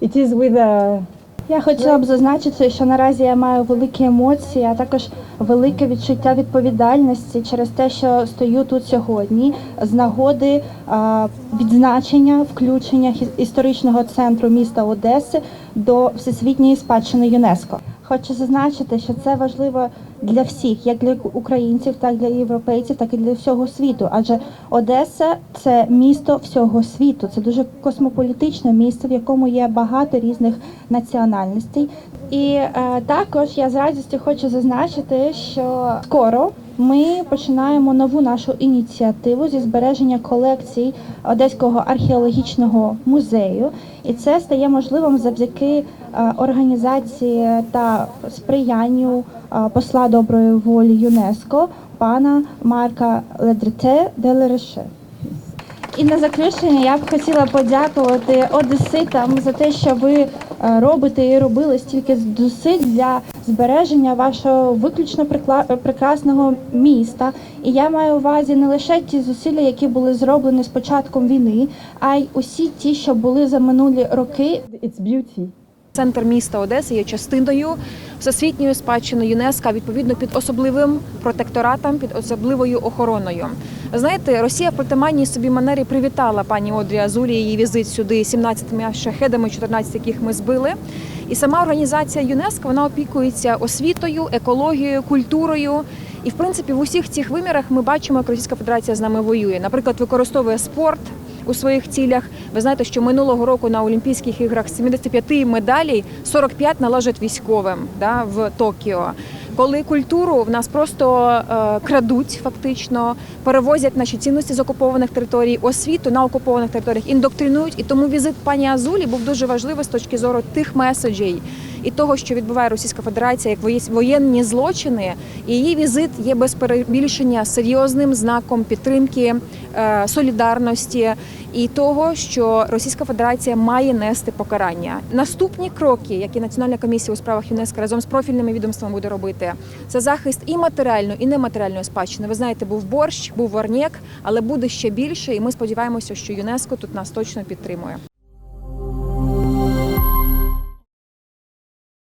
It is with a Я хотіла б зазначити, що наразі я маю великі емоції, а також велике відчуття відповідальності через те, що стою тут сьогодні з нагоди відзначення включення історичного центру міста Одеси до всесвітньої спадщини ЮНЕСКО. Хочу зазначити, що це важливо для всіх, як для українців, так і для європейців, так і для всього світу. Адже Одеса це місто всього світу. Це дуже космополітичне місто, в якому є багато різних національностей. І е, також я з радістю хочу зазначити, що скоро ми починаємо нову нашу ініціативу зі збереження колекцій Одеського археологічного музею, і це стає можливим завдяки е, організації та сприянню е, посла доброї волі ЮНЕСКО пана Марка Ледрете Делереше. І на заключення я б хотіла подякувати одеситам за те, що ви робите і робили стільки зусиль для збереження вашого виключно прекрасного міста. І я маю увазі не лише ті зусилля, які були зроблені з початком війни, а й усі ті, що були за минулі роки, its beauty. Центр міста Одеси є частиною всесвітньої спадщини ЮНЕСКО, відповідно під особливим протекторатом, під особливою охороною. Знаєте, Росія в притаманній собі манері привітала пані Одрі Азулі її візит сюди 17 шахедами, 14 яких ми збили. І сама організація ЮНЕСКО вона опікується освітою, екологією, культурою. І в принципі в усіх цих вимірах ми бачимо, як Російська Федерація з нами воює. Наприклад, використовує спорт у своїх цілях. Ви знаєте, що минулого року на Олімпійських іграх з 75 медалей 45 належать військовим да, в Токіо. Коли культуру в нас просто е, крадуть, фактично перевозять наші цінності з окупованих територій, освіту на окупованих територіях, індоктринують. І тому візит пані Азулі був дуже важливий з точки зору тих меседжей і того, що відбуває Російська Федерація як воє- воєнні злочини. Її візит є без перебільшення серйозним знаком підтримки, е, солідарності і того, що Російська Федерація має нести покарання. Наступні кроки, які Національна комісія у справах ЮНЕСКО разом з профільними відомствами буде робити, це захист і матеріальної, і нематеріальної спадщини. Ви знаєте, був борщ, був варнєк, але буде ще більше, і ми сподіваємося, що ЮНЕСКО тут нас точно підтримує.